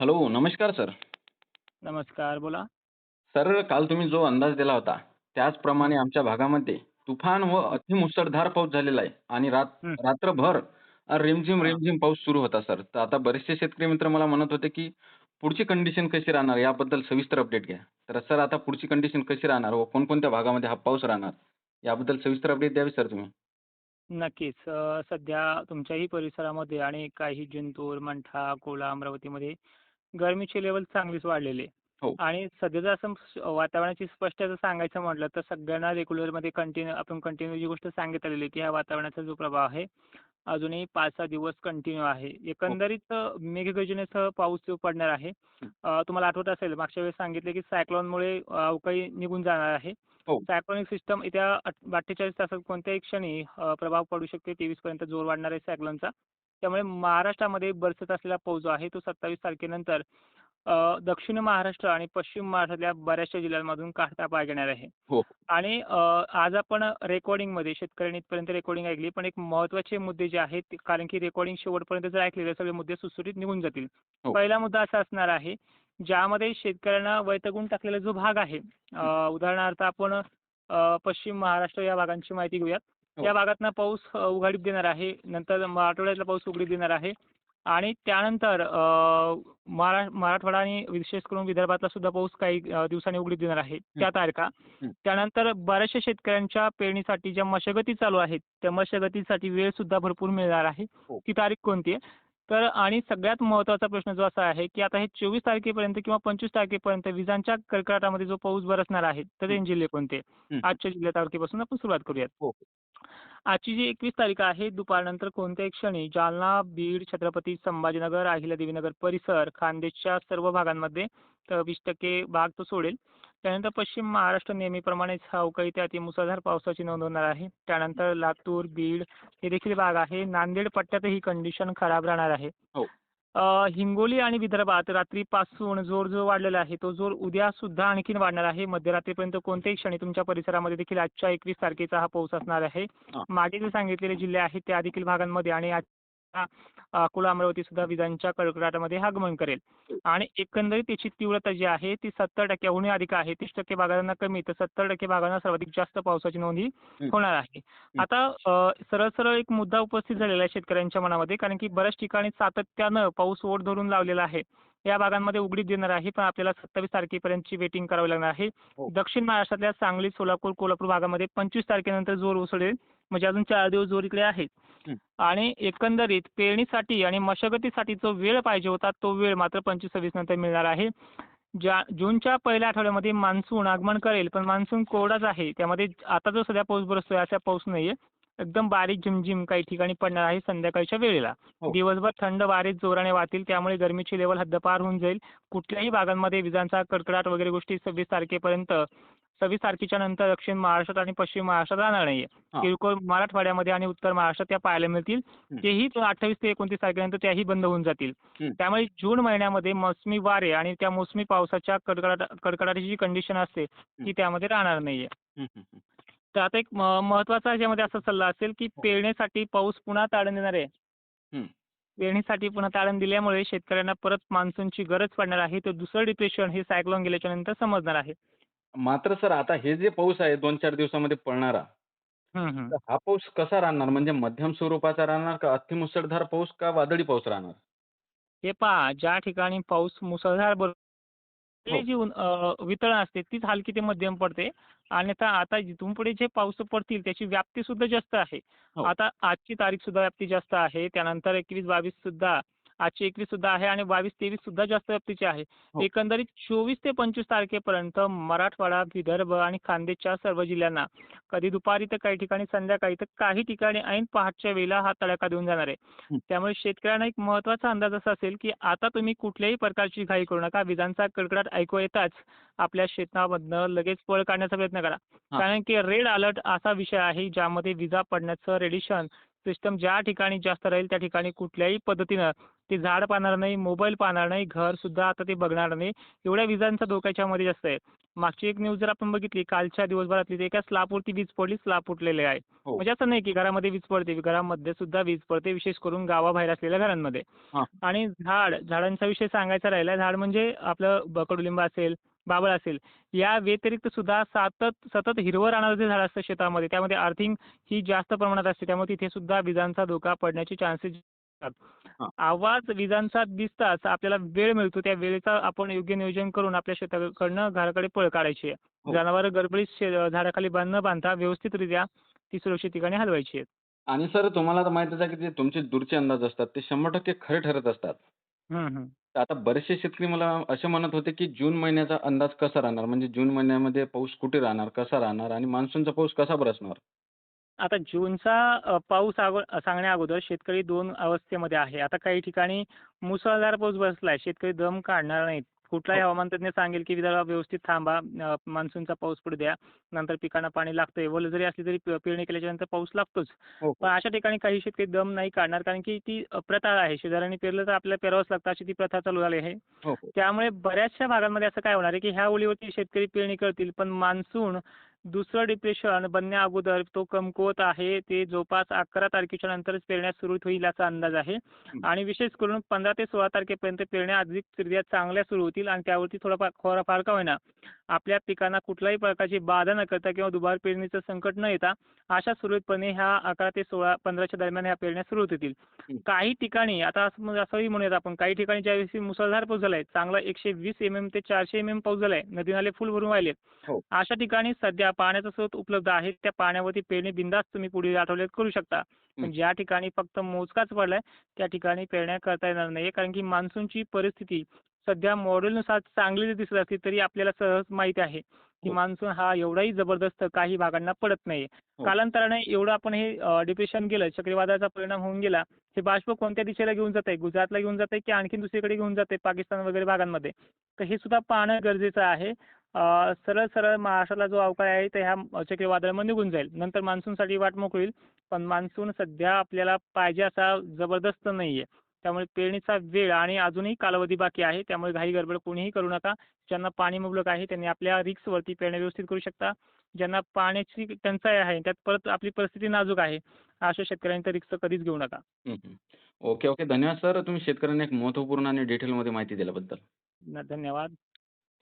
Hello, नमस्कार sir. नमस्कार, बोला. सर, काल तुम्ही जो अंदाज दिला होता, त्याचप्रमाणे आमच्या भागामध्ये तुफान व अतिमुसळधार पाऊस झालेला आहे आणि रात हं. रात्रभर रिमझिम, हां. रिमझिम पाऊस सुरू होता सर. तर आता बरेचसे शेतकरी मित्र मला म्हणत होते, की पुढची कंडिशन कशी राहणार याबद्दल सविस्तर अपडेट घ्या. तर सर आता पुढची कंडिशन कशी राहणार व कोणकोणत्या भागामध्ये हा पाऊस राहणार? याबद्दल सविस्तर अपडेट द्यावी सर तुम्ही. नक्कीच. अ, सध्या तुमच्याही परिसरामध्ये आणि काही जिंतूर, मंठा, अकोला, अमरावतीमध्ये गरमीची लेव्हल चांगलीच वाढलेली आहे. हो. आणि सध्याचं असं वातावरणाची स्पष्टता सांगायचं म्हटलं तर सगळ्यांना रेग्युलरमध्ये कंटिन्यू आपण कंटिन्यू जी गोष्ट सांगत आलेली आहे, की ह्या वातावरणाचा जो प्रभाव आहे, अजूनही 5-6 दिवस कंटिन्यू आहे. हो. एकंदरीत अ, मेघगर्जनेसह पाऊस जो पडणार आहे. हं. अ, तुम्हाला आठवत असेल मागच्या वेळेस सांगितले, की सायक्लोनमुळे अवकाळी निघून जाणार आहे. हो. सायक्लोनिक सिस्टम येत्या अट 48 तासात कोणत्याही क्षणी अ, प्रभाव पडू शकते. 23 पर्यंत जोर वाढणार आहे सायक्लोनचा. त्यामुळे महाराष्ट्रामध्ये बरसत असलेला पाऊस जो आहे तो 27 तारखेनंतर दक्षिण महाराष्ट्र आणि पश्चिम महाराष्ट्रातल्या बऱ्याचशा जिल्ह्यांमधून काढता पाय घेणार आहे. हो. आणि आज आपण रेकॉर्डिंगमध्ये शेतकऱ्यांनी इथपर्यंत रेकॉर्डिंग ऐकली. पण एक महत्त्वाचे मुद्दे जे आहेत कारण की रेकॉर्डिंग शेवटपर्यंत जर ऐकले तर सगळे मुद्दे सुटसुटीत निघून जातील. हो. पहिला मुद्दा असा असणार आहे, ज्यामध्ये शेतकऱ्यांना वैतागून टाकलेला जो भाग आहे. उदाहरणार्थ आपण पश्चिम महाराष्ट्र या भागांची माहिती घेऊयात. हो. या भागातनं पाऊस उघडीप देणार आहे. नंतर मराठवाड्यातला पाऊस उघडीप देणार आहे. आणि त्यानंतर मरा मराठवाडा आणि विशेष करून विदर्भातला सुद्धा पाऊस काही दिवसांनी उघडीप देणार आहे. हं. त्या तारखा. हं. त्यानंतर बऱ्याचशा शेतकऱ्यांच्या पेरणीसाठी ज्या मशागती चालू आहेत, त्या मशागतीसाठी वेळ सुद्धा भरपूर मिळणार आहे. हो. ती तारीख कोणती आहे? तर आणि सगळ्यात महत्त्वाचा प्रश्न जो असा आहे, की आता हे 24 तारखेपर्यंत किंवा 25 तारखेपर्यंत विजांच्या कडकडाटामध्ये जो पाऊस बरसणार आहे, तर. ते जिल्हे कोणते? आजच्या जिल्हा तारखेपासून आपण सुरुवात करूयात. हो. आजची जी 21 तारीख आहे दुपारनंतर कोणत्याही क्षणी जालना, बीड, छत्रपती संभाजीनगर, अहिल्यादेवीनगर परिसर, खान्देशच्या सर्व भागांमध्ये अ, 20% भाग तो सोडेल. त्यानंतर पश्चिम महाराष्ट्र नेहमीप्रमाणेच अवकाळी ते अतिमुसळधार पावसाची नोंद होणार आहे. त्यानंतर लातूर, बीड हे देखील भाग आहे. नांदेड पट्ट्यातही कंडिशन खराब राहणार आहे. हो. हिंगोली आणि विदर्भात रात्रीपासून जोर जो वाढलेला आहे, तो जोर उद्या सुद्धा आणखीन वाढणार आहे. मध्यरात्रीपर्यंत कोणत्याही क्षणी तुमच्या परिसरामध्ये देखील आजच्या 21 तारखेचा हा पाऊस असणार आहे. हां. मागे जे सांगितलेले जिल्हे आहेत त्या देखील भागांमध्ये आणि अकोला, अमरावती सुद्धा विजांच्या कडकडाटामध्ये आगमन करेल. आणि एकंदरीत त्याची तीव्रता जी आहे ती 70% हूनही अधिक आहे. 30% भागांना कमी तर 70% भागांना सर्वाधिक जास्त पावसाची नोंद ही. होणार आहे. आता अ, सरळ-सरळ एक मुद्दा उपस्थित झालेला आहे शेतकऱ्यांच्या मनामध्ये कारण की बऱ्याच ठिकाणी सातत्यानं पाऊस ओढ धरून लावलेला आहे. या भागांमध्ये उघडीप देणार आहे, पण आपल्याला 27 तारखेपर्यंतची वेटिंग करावी लागणार आहे. हो. दक्षिण महाराष्ट्रातल्या सांगली, सोलापूर, कोल्हापूर भागामध्ये 25 तारखेनंतर जोर ओसरेल. म्हणजे अजून 4 दिवस जोर इकडे आहे. आणि एकंदरीत पेरणीसाठी आणि मशागतीसाठी जो वेळ पाहिजे होता, तो वेळ मात्र 25-26 नंतर मिळणार आहे. ज्या जूनच्या पहिल्या आठवड्यामध्ये मान्सून आगमन करेल, पण मान्सून कोरडाच आहे. त्यामध्ये आता जो सध्या पाऊस बरसतोय असा पाऊस नाहीये. एकदम बारीक झिमझिम काही ठिकाणी पडणार आहे संध्याकाळच्या वेळेला. हो. दिवसभर थंड वारे जोराने वाहतील त्यामुळे गरमीची लेव्हल हद्दपार होऊन जाईल. कुठल्याही भागांमध्ये विजांचा कडकडाट वगैरे गोष्टी 26 तारखेपर्यंत 26 तारखेच्या नंतर दक्षिण महाराष्ट्रात आणि पश्चिम महाराष्ट्रात राहणार नाहीये. किरकोळ मराठवाड्यामध्ये आणि उत्तर महाराष्ट्रात त्या पाहायला मिळतील. तेही 28 ते 29 तारखेनंतर त्याही बंद होऊन जातील. त्यामुळे जून महिन्यामध्ये मोसमी वारे आणि त्या मोसमी पावसाच्या कडकडाट कडकडाटाची जी कंडिशन असते, ती. त्यामध्ये राहणार नाहीये. तर आता एक म महत्त्वाचा याच्यामध्ये असा सल्ला असेल, की हो. पेरणीसाठी पाऊस पुन्हा तारण देणार आहे. पेरणीसाठी पुन्हा तारण दिल्यामुळे शेतकऱ्यांना परत मान्सूनची गरज पडणार आहे. तर दुसरं डिप्रेशन हे सायक्लोन गेल्याच्यानंतर समजणार आहे. मात्र सर आता हे जे पाऊस आहे 2-4 दिवसामध्ये पडणारा, हं. तर पाऊस कसा राहणार? म्हणजे मध्यम स्वरूपाचा राहणार का अतिमुसळधार पाऊस का वादळी पाऊस राहणार? हे पहा ज्या ठिकाणी पाऊस मुसळधार बर हो. जी उन अ, असते तीच हलकी ते मध्यम पडते. अन्यथा आता इथून पुढे जे पाऊस पडतील त्याची व्याप्ती सुद्धा जास्त आहे. हो. आता आजची तारीख सुद्धा व्याप्ती जास्त आहे. त्यानंतर 21-22 सुद्धा आजची 21 सुद्धा आहे आणि 22-23 सुद्धा जास्त व्याप्तीची आहे. हो. एकंदरीत 24 ते 25 तारखेपर्यंत मराठवाडा, विदर्भ आणि खान्देशच्या सर्व जिल्ह्यांना कधी दुपारी तर काही ठिकाणी संध्याकाळी तर काही ठिकाणी ऐन पहाटच्या वेळेला हा तडाखा देऊन जाणार आहे. त्यामुळे शेतकऱ्यांना एक महत्त्वाचा अंदाज असा असेल, की आता तुम्ही कुठल्याही प्रकारची घाई करू नका. विजांचा कडकडाट ऐकू येताच आपल्या शेतामधनं लगेच पळ काढण्याचा प्रयत्न करा. कारण की रेड अलर्ट असा विषय आहे ज्यामध्ये विजा पडण्याचं रेडिएशन सिस्टम ज्या ठिकाणी जास्त राहील त्या ठिकाणी कुठल्याही पद्धतीनं ते झाड पाहणार नाही मोबाईल पाहणार नाही घरसुद्धा आता ते बघणार नाही एवढ्या विजांचा धोका याच्यामध्ये जास्त आहे मागची एक न्यूज जर आपण बघितली कालच्या दिवसभरातली एका स्लॅबवरती वीज पडली स्लॅब फुटलेले आहे हो. म्हणजे असं नाही की घरामध्ये वीज पडते घरामध्ये सुद्धा वीज पडते विशेष करून गावाबाहेर असलेल्या घरांमध्ये. आणि झाड झाडांचा विषय सांगायचा राहिला झाड म्हणजे आपलं कडुलिंब असेल बाबळ असेल. या व्यतिरिक्त सुद्धा सतत सतत हिरवं राहणारं जे झाड असतं शेतामध्ये त्यामध्ये अर्थिंग ही जास्त प्रमाणात असते. त्यामुळे तिथे सुद्धा विजांचा धोका पडण्याचे चान्सेस. आवाज विजांचा दिसताच आपल्याला वेळ मिळतो. त्या वेळेचा आपण योग्य नियोजन करून आपल्या शेताकडनं घराकडे पळ काढायची. आहे हो. जनावरं गडबडीत झाडाखाली बांध न बांधता व्यवस्थितरित्या ती सुरक्षित ठिकाणी हलवायची. आहेत आणि सर तुम्हाला तर माहितीच आहे की तुमचे दूरचे अंदाज असतात. ते शंभर टक्के खरे ठरत असतात. हम्म, हम्म. तर आता बरेचसे शेतकरी मला असे म्हणत होते की जून महिन्याचा अंदाज कसा राहणार? म्हणजे जून महिन्यामध्ये पाऊस कुठे राहणार? कसा राहणार? आणि मान्सूनचा पाऊस कसा बरसणार आता जूनचा अ, पाऊस अगो सांगण्या अगोदर शेतकरी दोन अवस्थेमध्ये आहे. आता काही ठिकाणी मुसळधार पाऊस बसलाय. शेतकरी दम काढणार नाहीत. कुठलाही हो. हवामान तज्ञ सांगेल की जरा व्यवस्थित थांबा मान्सूनचा पाऊस पडू द्या नंतर पिकांना पाणी लागतंय. ओलं जरी असली तरी पेरणी केल्याच्यानंतर पाऊस लागतोच. हो पण अशा ठिकाणी काही शेतकरी दम नाही काढणार कारण की ती प्रथा आहे. शेजाऱ्यांनी पेरलं तर आपल्याला पेरावंच लागतं अशी ती प्रथा चालू झाली आहे. हो हो. त्यामुळे बऱ्याचशा भागांमध्ये असं काय होणार आहे की ह्या ओळीवरती शेतकरी पेरणी करतील पण मान्सून दुसरं डिप्रेशन बनण्या अगोदर तो कमकुवत आहे ते जवळपास अकरा तारखेच्या नंतरच पेरण्यास सुरू होईल असा अंदाज आहे. आणि विशेष करून पंधरा ते सोळा तारखेपर्यंत पेरण्या अधिक चांगल्या सुरू होतील आणि त्यावरती थोडाफार थोडाफार का होईना. आपल्या पिकांना कुठल्याही प्रकारची बाधा न करता किंवा दुबार पेरणीचं संकट न येता अशा सुरळीतपणे ह्या अकरा ते सोळा पंधराच्या दरम्यान ह्या पेरण्या सुरू होतील. काही ठिकाणी आता असं म्हणजे असंही म्हणूयात आपण काही ठिकाणी ज्यावेळेस मुसळधार पाऊस झालाय चांगला एकशे वीस एम एम ते चारशे एम एम पाऊस झालाय नदी नाले फुल भरून वाहिले हो. अशा ठिकाणी सध्या पाण्याचा स्रोत उपलब्ध आहे त्या पाण्यावरती पेरणी बिंदास तुम्ही पुढील आठवड्यात करू शकता पण. ज्या ठिकाणी फक्त मोजकाच पडलाय त्या ठिकाणी पेरण्या करता येणार नाही कारण की मान्सूनची परिस्थिती सध्या मॉडेलनुसार चांगली दिसत असली तरी आपल्याला सहज माहिती आहे की हो. मान्सून हा एवढाही जबरदस्त काही भागांना पडत नाही हो. कालांतराने एवढं आपण हे डिप्रेशन गेलं चक्रीवादळाचा परिणाम होऊन गेला हे बाष्प कोणत्या दिशेला घेऊन जात आहे गुजरातला घेऊन जात आहे की आणखीन दुसरीकडे घेऊन जाते पाकिस्तान वगैरे भागांमध्ये? तर हे सुद्धा पाहणं गरजेचं आहे. सरळ सरळ महाराष्ट्राला जो अवकाळ आहे तर ह्या चक्रीवादळामध्ये निघून जाईल. नंतर मान्सूनसाठी वाट मोकळी पण मान्सून सध्या आपल्याला पाहिजे असा जबरदस्त नाही आहे त्यामुळे पेरणीचा वेळ आणि अजूनही कालावधी बाकी आहे. त्यामुळे घाई गडबड कोणीही करू नका. ज्यांना पाणी मुबलक आहे त्यांनी आपल्या रिक्सवरती पेरण्या व्यवस्थित करू शकता. ज्यांना पाण्याची टंचाई आहे त्यात परत आपली परिस्थिती नाजूक आहे अशा शेतकऱ्यांनी तर रिक्स कधीच घेऊ नका. Okay okay. धन्यवाद सर. तुम्ही शेतकऱ्यांना एक महत्त्वपूर्ण आणि डिटेलमध्ये माहिती दिल्याबद्दल. धन्यवाद.